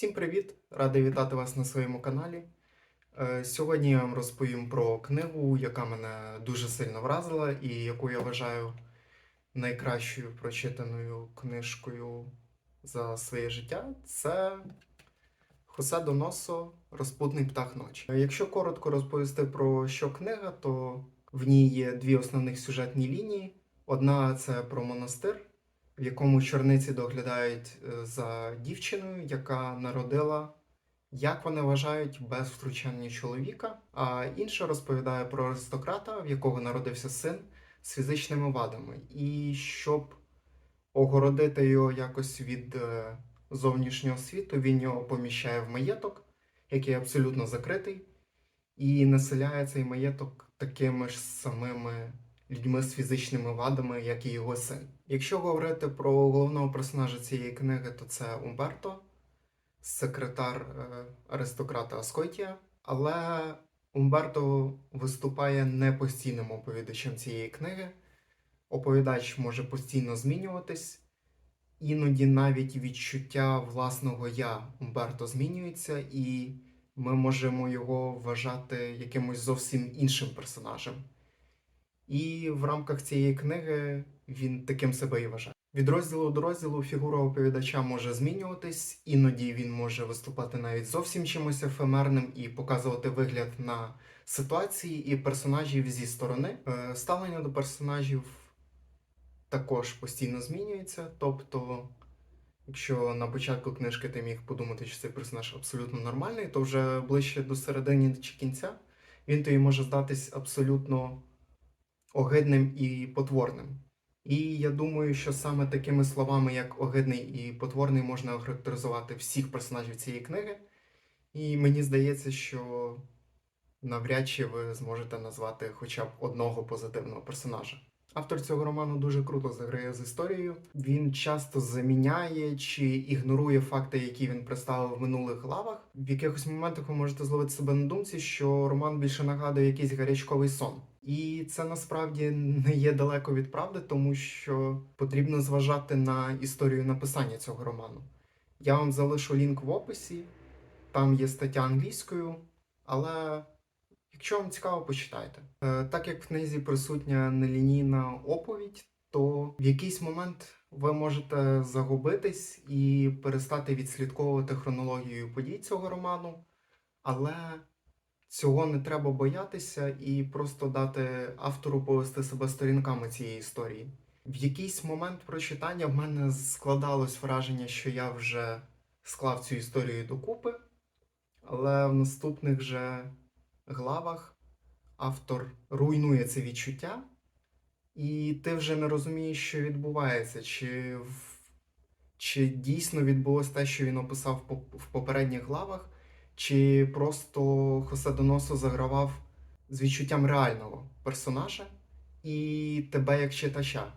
Всім привіт! Радий вітати вас на своєму каналі. Е, Сьогодні я вам розповім про книгу, яка мене дуже сильно вразила і яку я вважаю найкращою прочитаною книжкою за своє життя. Це Хосе Доносо Розпутний птах ночі. Е, Якщо коротко розповісти про що книга, то в ній є дві основних сюжетні лінії. Одна це про монастир, в якому чорниці доглядають е, за дівчиною, яка народила, як вони вважають, без втручання чоловіка. А інша розповідає про аристократа, в якого народився син з фізичними вадами. І щоб огородити його якось від е, зовнішнього світу, він його поміщає в маєток, який абсолютно закритий, і населяє цей маєток такими ж самими людьми з фізичними вадами, як і його син. Якщо говорити про головного персонажа цієї книги, то це Умберто, секретар е, аристократа Аскотія. Але Умберто виступає не постійним оповідачем цієї книги. Оповідач може постійно змінюватись, іноді навіть відчуття власного я Умберто змінюється, і ми можемо його вважати якимось зовсім іншим персонажем. І в рамках цієї книги він таким себе і вважає. Від розділу до розділу фігура оповідача може змінюватись, іноді він може виступати навіть зовсім чимось ефемерним і показувати вигляд на ситуації і персонажів зі сторони. Е, Ставлення до персонажів також постійно змінюється. Тобто, якщо на початку книжки ти міг подумати, що цей персонаж абсолютно нормальний, то вже ближче до середини чи кінця він тобі може здатись абсолютно огидним і потворним. І я думаю, що саме такими словами, як огидний і потворний, можна охарактеризувати всіх персонажів цієї книги. І мені здається, що навряд чи ви зможете назвати хоча б одного позитивного персонажа. Автор цього роману дуже круто заграє з історією. Він часто заміняє чи ігнорує факти, які він представив в минулих главах. В якихось моментах ви можете зловити себе на думці, що роман більше нагадує якийсь гарячковий сон. І це насправді не є далеко від правди, тому що потрібно зважати на історію написання цього роману. Я вам залишу лінк в описі, там є стаття англійською, але якщо вам цікаво, почитайте. Е, Так як в книзі присутня нелінійна оповідь, то в якийсь момент ви можете загубитись і перестати відслідковувати хронологію подій цього роману, але цього не треба боятися і просто дати автору повести себе сторінками цієї історії. В якийсь момент прочитання в мене складалось враження, що я вже склав цю історію докупи, але в наступних же главах автор руйнує це відчуття, і ти вже не розумієш, що відбувається, чи, чи дійсно відбулось те, що він описав в попередніх главах, чи просто Хосе Доносо загравав з відчуттям реального персонажа і тебе як читача.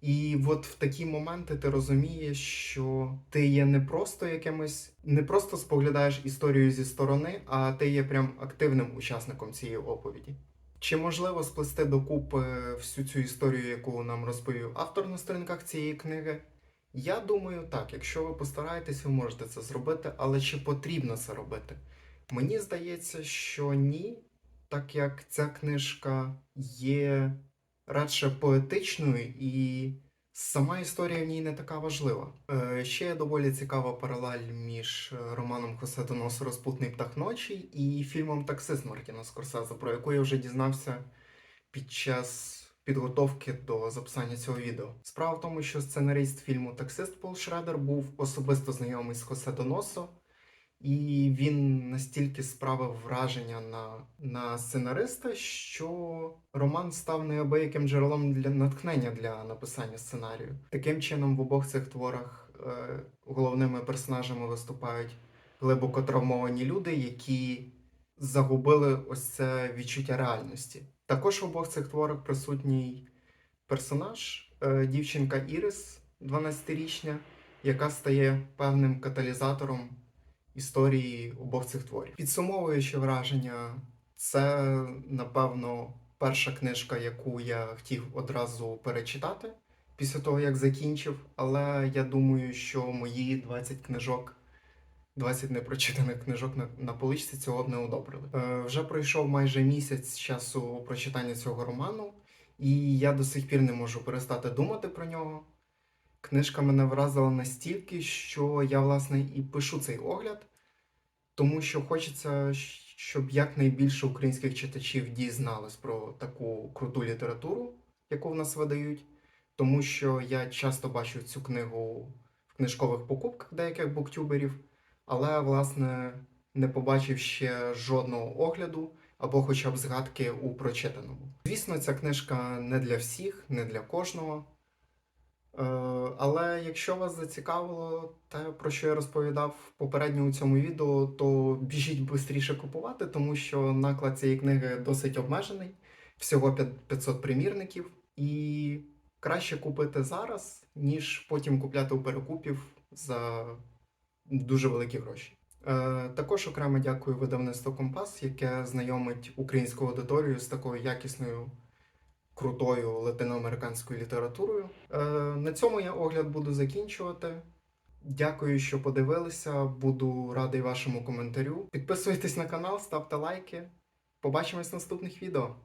І от в такі моменти ти розумієш, що ти є не просто якимось, не просто споглядаєш історію зі сторони, а ти є прям активним учасником цієї оповіді. Чи можливо сплести докупи всю цю історію, яку нам розповів автор на сторінках цієї книги? Я думаю, так, якщо ви постараєтесь, ви можете це зробити, але чи потрібно це робити? Мені здається, що ні, так як ця книжка є радше поетичною і сама історія в ній не така важлива. Е, ще є доволі цікава паралель між е, романом Хосе Доносо Розпутний птах ночі і фільмом Таксист Мартіна Скорсезе, про яку я вже дізнався під час підготовки до записання цього відео. Справа в тому, що сценарист фільму Таксист Пол Шредер був особисто знайомий з Хосе Доносо, і він настільки справив враження на, на сценариста, що роман став неабияким джерелом для натхнення для написання сценарію. Таким чином, в обох цих творах е, головними персонажами виступають глибоко травмовані люди, які загубили ось це відчуття реальності. Також в обох цих творах присутній персонаж, е, дівчинка Ірис, 12-річня, яка стає певним каталізатором історії обох цих творів. Підсумовуючи враження, це напевно перша книжка, яку я хотів одразу перечитати після того, як закінчив. Але я думаю, що мої 20 книжок 20 непрочитаних книжок на, на поличці цього б не одобрили. Е, вже пройшов майже місяць часу прочитання цього роману, і я до сих пір не можу перестати думати про нього. Книжка мене вразила настільки, що я, власне, і пишу цей огляд, тому що хочеться, щоб якнайбільше українських читачів дізнались про таку круту літературу, яку в нас видають. Тому що я часто бачу цю книгу в книжкових покупках деяких буктюберів, але, власне, не побачив ще жодного огляду або хоча б згадки у прочитаному. Звісно, ця книжка не для всіх, не для кожного. Е, Але якщо вас зацікавило те, про що я розповідав попередньо у цьому відео, то біжіть швидше купувати, тому що наклад цієї книги досить обмежений, всього п'ят- 500 примірників, і краще купити зараз, ніж потім купляти у перекупів за дуже великі гроші. Е, також окремо дякую видавництву Компас, яке знайомить українську аудиторію з такою якісною крутою латиноамериканською літературою. Е, на цьому я огляд буду закінчувати. Дякую, що подивилися. Буду радий вашому коментарю. Підписуйтесь на канал, ставте лайки. Побачимось в наступних відео.